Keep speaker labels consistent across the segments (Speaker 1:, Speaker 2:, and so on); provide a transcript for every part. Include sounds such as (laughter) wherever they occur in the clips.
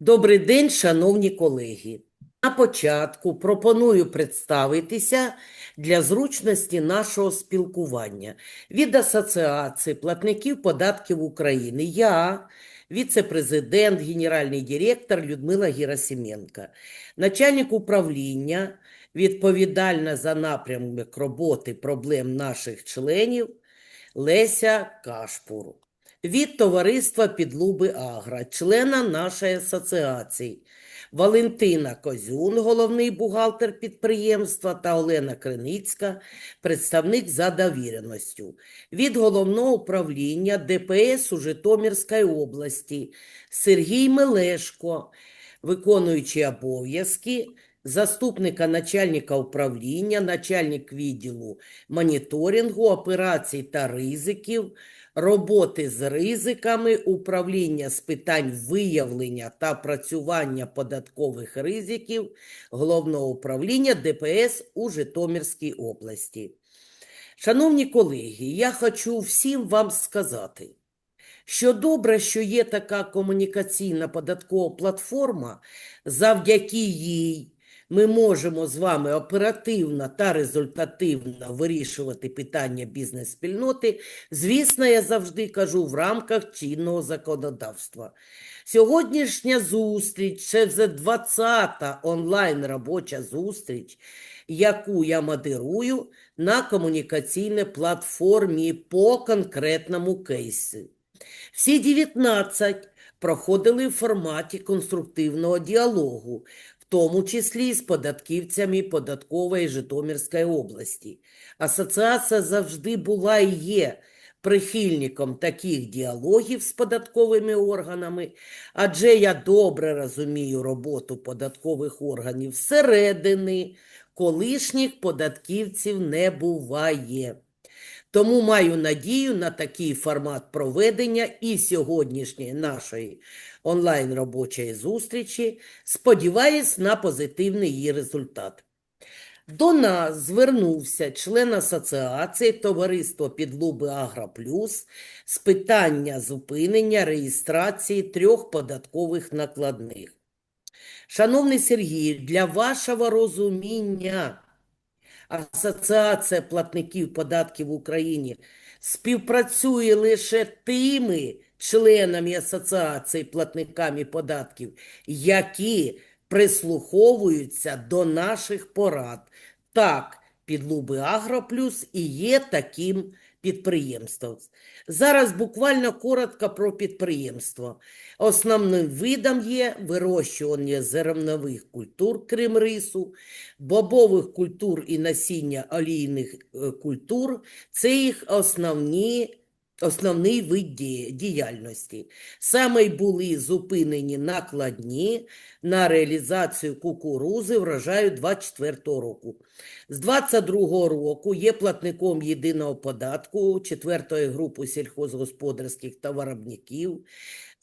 Speaker 1: Добрий день, шановні колеги. На початку пропоную представитися для зручності нашого спілкування. Від Асоціації платників податків України я, віце-президент, генеральний директор Людмила Герасименко, начальник управління, відповідальна за напрямок роботи проблем наших членів Леся Кашпур від товариства Підлуби Агра, члена нашої асоціації, Валентина Козюн, головний бухгалтер підприємства, та Олена Криницька, представник за довіреністю. Від головного управління ДПС у Житомирській області Сергій Мелешко, виконуючий обов'язки заступника начальника управління, начальник відділу моніторингу, операцій та ризиків, роботи з ризиками, управління з питань виявлення та опрацювання податкових ризиків Головного управління ДПС у Житомирській області. Шановні колеги, я хочу всім вам сказати, що добре, що є така комунікаційна податкова платформа, завдяки їй ми можемо з вами оперативно та результативно вирішувати питання бізнес-спільноти. Звісно, я завжди кажу в рамках чинного законодавства. Сьогоднішня зустріч це вже 20-та онлайн робоча зустріч, яку я модерую на комунікаційній платформі по конкретному кейсу. Всі 19 проходили в форматі конструктивного діалогу, тому числі з податківцями податкової Житомирської області. Асоціація завжди була і є прихильником таких діалогів з податковими органами, адже я добре розумію роботу податкових органів зсередини, колишніх податківців не буває. Тому маю надію на такий формат проведення і сьогоднішньої нашої онлайн робочої зустрічі. Сподіваюсь на позитивний її результат. До нас звернувся член асоціації Товариство Підлуби Агра Плюс з питання зупинення реєстрації трьох податкових накладних. Шановний Сергій, для вашого розуміння, Асоціація платників податків в Україні співпрацює лише тими членами асоціації платниками податків, які прислуховуються до наших порад. Так, Підлуби Агроплюс і є таким підприємством. Зараз буквально коротко про підприємство. Основним видом є вирощування зернових культур, крім рису, бобових культур і насіння олійних е, культур. Це їх основні Основний вид ді- діяльності. Саме й були зупинені накладні на реалізацію кукурузи врожаю 24 року. З 22 року є платником єдиного податку 4 групи сільхозгосподарських товаробників.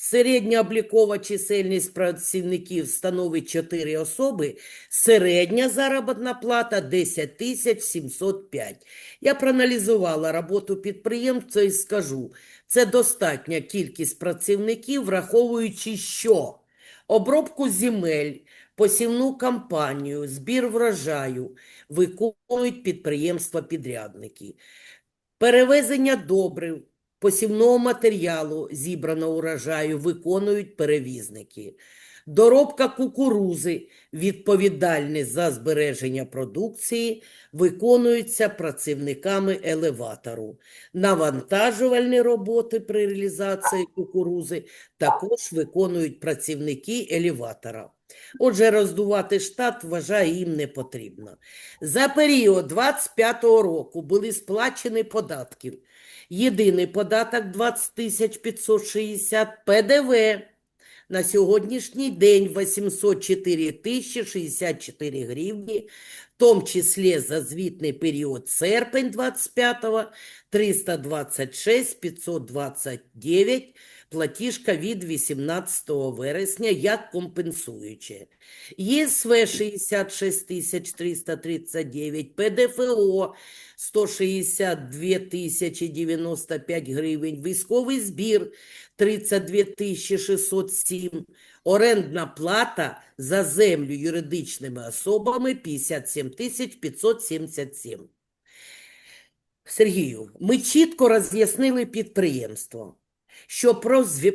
Speaker 1: Середня облікова чисельність працівників становить 4 особи, середня заробітна плата 10 тисяч 705. Я проаналізувала роботу підприємства і скажу, це достатня кількість працівників, враховуючи, що обробку земель, посівну кампанію, збір врожаю виконують підприємства-підрядники. Перевезення добрив, посівного матеріалу, зібраного урожаю, виконують перевізники. Доробка кукурузи, відповідальність за збереження продукції, виконується працівниками елеватору. Навантажувальні роботи при реалізації кукурузи також виконують працівники елеватора. Отже, роздувати штат, вважаю, їм не потрібно. За період 25 року були сплачені податків. Єдиний податок 20 тисяч 560, ПДВ на сьогоднішній день 804 тисячі 64 гривні, в тому числі за звітний період серпень 25-го 326 529, платіжка від 18 вересня як компенсуюче. ЄСВ 66 339, ПДФО 162 тисячі 95 гривень, військовий збір 32 тисячі 607, орендна плата за землю юридичними особами 57 тисяч 577. Сергію, ми чітко роз'яснили підприємство, що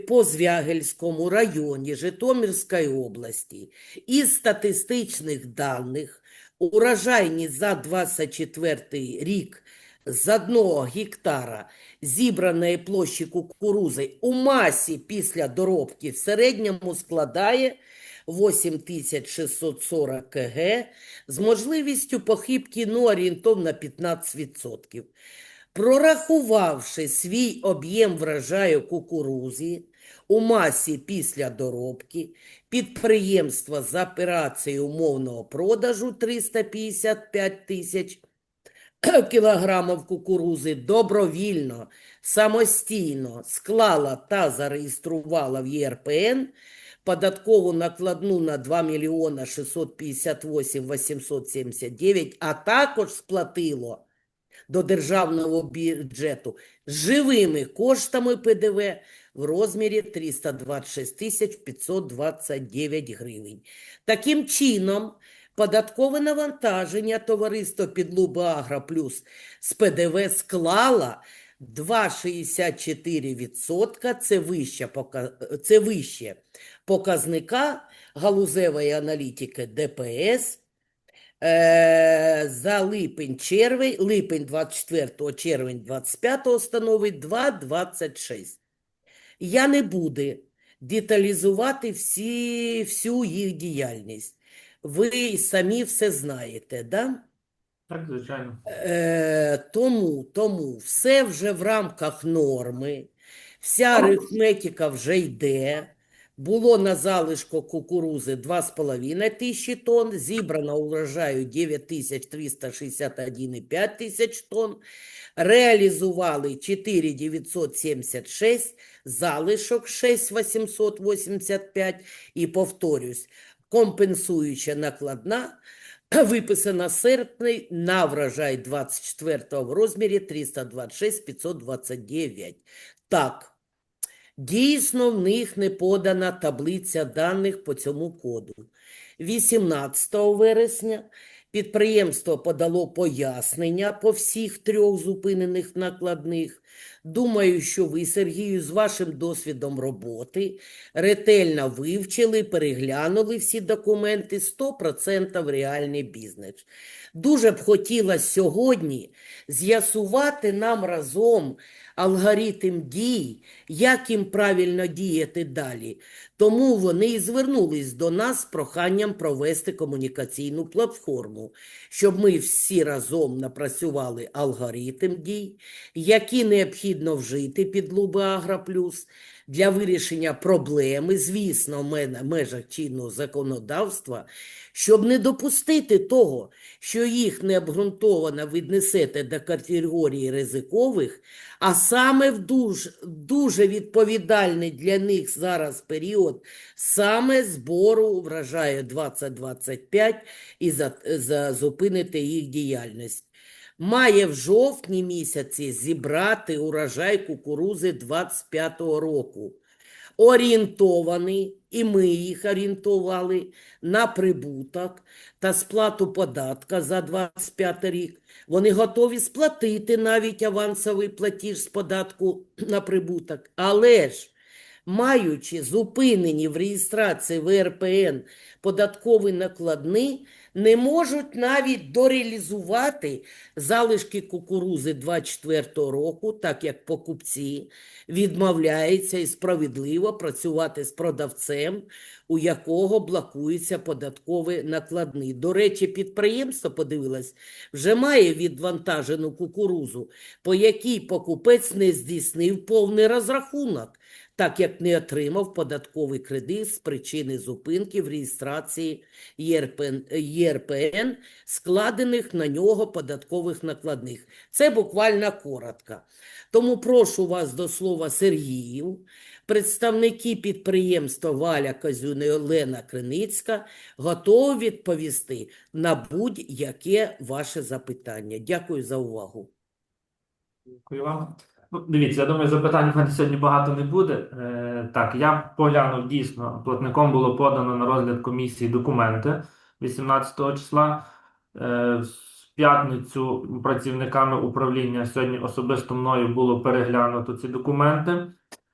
Speaker 1: по Звягельському районі Житомирської області із статистичних даних урожайність за 24 рік з одного гектара зібраної площі кукурузи у масі після доробки в середньому складає 8640 кг з можливістю похибки ну, орієнтовно 15%. Прорахувавши свій об'єм врожаю кукурузи у масі після доробки, підприємство з операцією умовного продажу 355 тисяч (clears throat) кілограмів кукурузи добровільно, самостійно склала та зареєструвала в ЄРПН податкову накладну на 2 мільйона 658 879, а також сплатило до державного бюджету живими коштами ПДВ в розмірі 326 тисяч 529 гривень. Таким чином, податкове навантаження товариства Підлуба Плюс з ПДВ склало 2,64%. Це вище, це вище показника галузевої аналітики ДПС за липень червень, липень 24, червень 25 становить 2,26. Я не буду деталізувати всі, всю їх діяльність. Ви самі все знаєте, да?
Speaker 2: Так, звичайно.
Speaker 1: Е, тому, тому все вже в рамках норми, вся арифметика вже йде. Було на залишку кукурузи 2,5 тисячі тонн, зібрано урожаю 9361,5 тисяч тонн, реалізували 4,976, залишок 6,885 і, повторюсь, компенсуюча накладна виписана серпні на врожай 24 в розмірі 326 529. Так, дійсно в них не подана таблиця даних по цьому коду. 18 вересня підприємство подало пояснення по всіх трьох зупинених накладних. Думаю, що ви, Сергію, з вашим досвідом роботи ретельно вивчили, переглянули всі документи 100% реальний бізнес. Дуже б хотіла сьогодні з'ясувати нам разом алгоритм дій, як їм правильно діяти далі. Тому вони і звернулись до нас з проханням провести комунікаційну платформу, щоб ми всі разом напрацювали алгоритм дій, які необхідно вжити під Луби Агро Плюс для вирішення проблеми, звісно, в межах чинного законодавства, щоб не допустити того, що їх необґрунтовано віднесете до категорії ризикових, а саме в дуже, дуже відповідальний для них зараз період саме збору врожаю 2025 і за, за зупинити їх діяльність. Має в жовтні місяці зібрати урожай кукурузи 25-го року. Орієнтований, і ми їх орієнтували на прибуток та сплату податка за 25 рік. Вони готові сплатити навіть авансовий платіж з податку (clears throat) на прибуток. Але ж, маючи зупинені в реєстрації ВРПН податкові накладні, не можуть навіть дореалізувати залишки кукурузи 24 року, так як покупці відмовляються і справедливо працювати з продавцем, у якого блокуються податкові накладні. До речі, підприємство, подивилось, вже має відвантажену кукурузу, по якій покупець не здійснив повний розрахунок, так як не отримав податковий кредит з причини зупинки в реєстрації ЄРПН, ЄРПН складених на нього податкових накладних. Це буквально коротко. Тому прошу вас до слова Сергію. Представники підприємства Валя Козюна і Олена Криницька готові відповісти на будь-яке ваше запитання. Дякую за увагу.
Speaker 2: Дякую вам. Ну, дивіться, я думаю, запитань в мене сьогодні багато не буде. Е, так, я поглянув дійсно, платником було подано на розгляд комісії документи 18 числа. Е, в п'ятницю працівниками управління сьогодні особисто мною було переглянуто ці документи.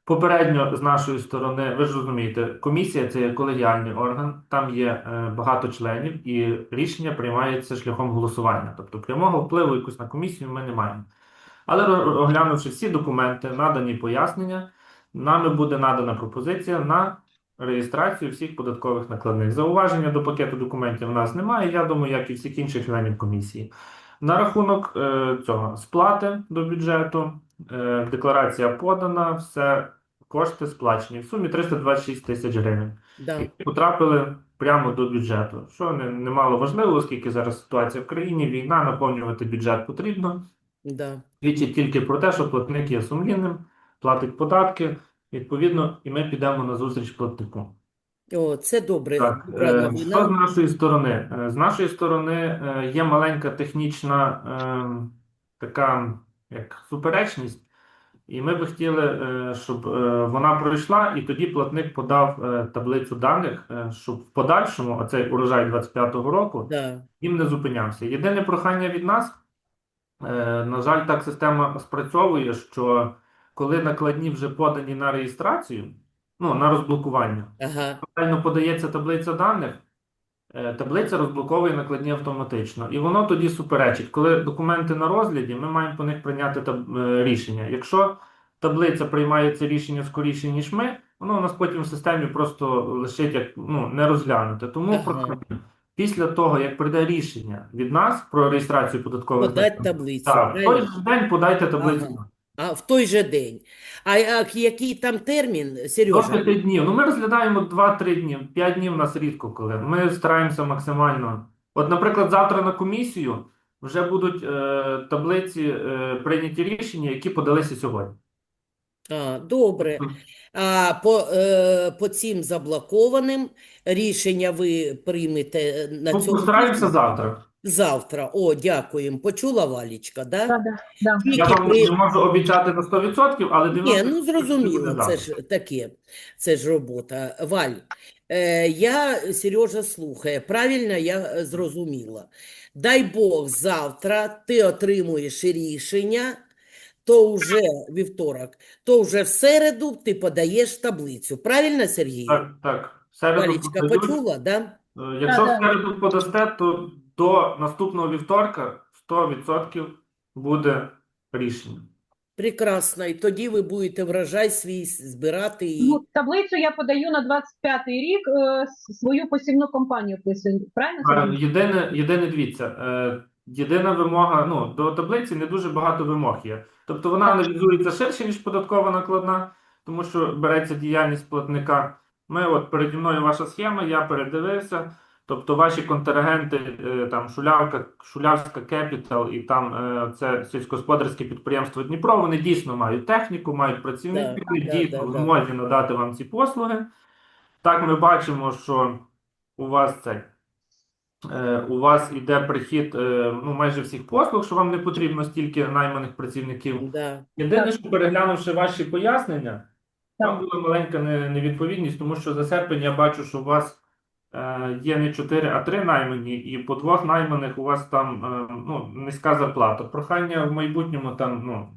Speaker 2: Попередньо з нашої сторони, ви ж розумієте, комісія це є колегіальний орган, там є е, багато членів, і рішення приймається шляхом голосування. Тобто прямого впливу якусь на комісію ми не маємо. Але оглянувши всі документи, надані пояснення, нами буде надана пропозиція на реєстрацію всіх податкових накладних. Зауваження до пакету документів у нас немає, я думаю, як і всіх інших членів комісії. На рахунок е, цього сплати до бюджету, е, декларація подана, все кошти сплачені в сумі 326 тисяч гривень
Speaker 1: Да.
Speaker 2: потрапили прямо до бюджету, що не, немало важливо, оскільки зараз ситуація в країні, війна, наповнювати бюджет потрібно.
Speaker 1: Да.
Speaker 2: Свідчить тільки про те, що платник є сумлінним, платить податки, відповідно, і ми підемо на зустріч платнику.
Speaker 1: О, це добре.
Speaker 2: Так, е, що з нашої сторони? Е, З нашої сторони е, є маленька технічна е, така як суперечність, і ми би хотіли, щоб вона пройшла, і тоді платник подав таблицю даних, щоб в подальшому оцей урожай 25-го року
Speaker 1: Да.
Speaker 2: їм не зупинявся. Єдине прохання від нас, на жаль, так система спрацьовує, що коли накладні вже подані на реєстрацію, ну, на розблокування,
Speaker 1: Ага.
Speaker 2: правильно подається таблиця даних, е, таблиця розблоковує накладні автоматично. І воно тоді суперечить. Коли документи на розгляді, ми маємо по них прийняти таб- е, рішення. Якщо таблиця приймає це рішення скоріше, ніж ми, воно у нас потім в системі просто лишить як ну, не розглянуте. Тому
Speaker 1: Ага.
Speaker 2: Після того, як прийде рішення від нас про реєстрацію податкових
Speaker 1: Подать
Speaker 2: накладних,
Speaker 1: таблицю.
Speaker 2: так, в той
Speaker 1: правильно?
Speaker 2: же день подайте таблицю.
Speaker 1: Ага. А в той же день. А, а який там термін,
Speaker 2: До
Speaker 1: Сережа?
Speaker 2: п'яти днів. Ну, ми розглядаємо 2-3 дні. 5 днів у нас рідко коли. Ми стараємося максимально. От, наприклад, завтра на комісію вже будуть е, таблиці е, прийняті рішення, які подалися сьогодні.
Speaker 1: А, добре. А по, е, по цим заблокованим рішення ви приймете на
Speaker 2: Ну,
Speaker 1: цьому
Speaker 2: постараємося завтра.
Speaker 1: Завтра. О, дякуємо. Почула Валічка, да?
Speaker 3: Да, да, да.
Speaker 2: Я вам
Speaker 1: при-
Speaker 2: не можу обіцяти на 100%, але 90%
Speaker 1: Ні, ну
Speaker 2: буде
Speaker 1: зрозуміло, це ж таке, це ж робота. Валь, е, я, Сережа слухає, правильно я е, зрозуміла. Дай Бог, завтра ти отримуєш рішення, то вже вівторок, то вже в середу ти подаєш таблицю. Правильно, Сергій?
Speaker 2: Так, так. В середу
Speaker 1: Валічка,
Speaker 2: подають.
Speaker 1: почула, да?
Speaker 2: Е, Якщо в
Speaker 3: Так, так.
Speaker 2: середу подасте, то до наступного вівторка 100% буде рішення.
Speaker 1: Прекрасно. І тоді ви будете врожай свій збирати і
Speaker 3: Ну, таблицю я подаю на 25-й рік е, с- свою посівну компанію вписую. Правильно, Сергій?
Speaker 2: Єдине, єдине, дивіться, е, єдина вимога, ну, до таблиці не дуже багато вимог є. Тобто вона аналізується ширше, ніж податкова накладна, тому що береться діяльність платника. Ми, от переді мною ваша схема, я передивився. Тобто ваші контрагенти, е, там Шулявка, Шулявська Кепітал і там е, це сільськогосподарське підприємство Дніпро, вони дійсно мають техніку, мають працівників,
Speaker 1: Да, да,
Speaker 2: дійсно
Speaker 1: да,
Speaker 2: в
Speaker 1: да.
Speaker 2: надати вам ці послуги. Так, ми бачимо, що у вас цей. Е, У вас іде прихід е, ну, майже всіх послуг, що вам не потрібно стільки найманих працівників.
Speaker 1: да.
Speaker 2: Єдине, що переглянувши ваші пояснення, там була маленька невідповідність, тому що за серпень я бачу, що у вас е, є не 4, а 3 наймані, і по двох найманих у вас там ну, низька зарплата. Прохання в майбутньому там ну,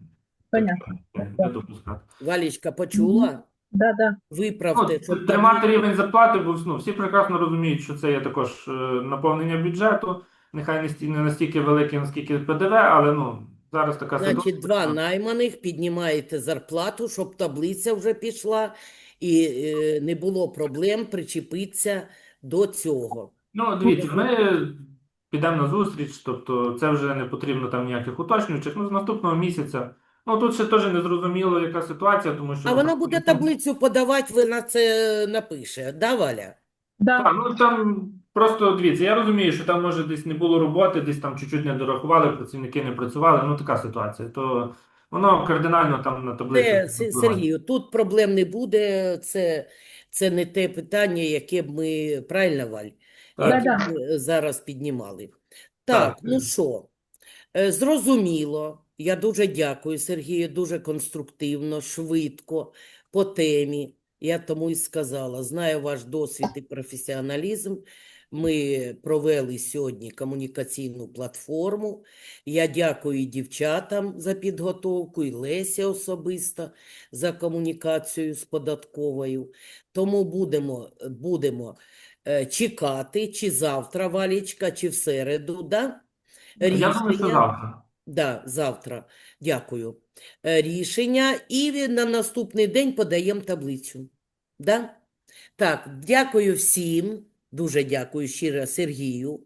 Speaker 3: Понятно.
Speaker 2: не допускати.
Speaker 1: Валічка, почула?
Speaker 3: Да, да.
Speaker 1: Виправте,
Speaker 2: Ну, тримати рівень зарплати, бо ну, всі прекрасно розуміють, що це є також е, наповнення бюджету. Нехай не не настільки велике, наскільки ПДВ, але ну зараз така
Speaker 1: Значить,
Speaker 2: ситуація.
Speaker 1: два найманих піднімаєте зарплату, щоб таблиця вже пішла і е, не було проблем причепитися до цього.
Speaker 2: Ну, дивіться, ми підемо на зустріч, тобто це вже не потрібно там ніяких уточнюючих. Ну, з наступного місяця. Ну тут ще теж не зрозуміло, яка ситуація, тому що
Speaker 1: А вона буде таблицю подавати, вона це напише, да, Валя?
Speaker 3: да.
Speaker 2: Так, ну там просто дивіться, я розумію, що там може десь не було роботи, десь там чуть-чуть не дорахували, працівники не працювали. Ну така ситуація. То Воно кардинально там на таблиці.
Speaker 1: Це,
Speaker 2: не
Speaker 1: Сергію, тут проблем не буде. Це, це не те питання, яке б ми правильно, Валь,
Speaker 2: Так.
Speaker 1: яке б ми зараз піднімали. Так,
Speaker 2: Так,
Speaker 1: ну
Speaker 2: е.
Speaker 1: що, е, зрозуміло. Я дуже дякую, Сергію, дуже конструктивно, швидко, по темі. Я тому і сказала, знаю ваш досвід і професіоналізм. Ми провели сьогодні комунікаційну платформу. Я дякую і дівчатам за підготовку, і Лесі особисто за комунікацію з податковою. Тому будемо, будемо е, чекати, чи завтра, Валічка, чи в середу, да?
Speaker 2: Я думаю, що завтра.
Speaker 1: Да, завтра. Дякую. Е, Рішення. І на наступний день подаємо таблицю. Да? Так, дякую всім. Дуже дякую щиро Сергію.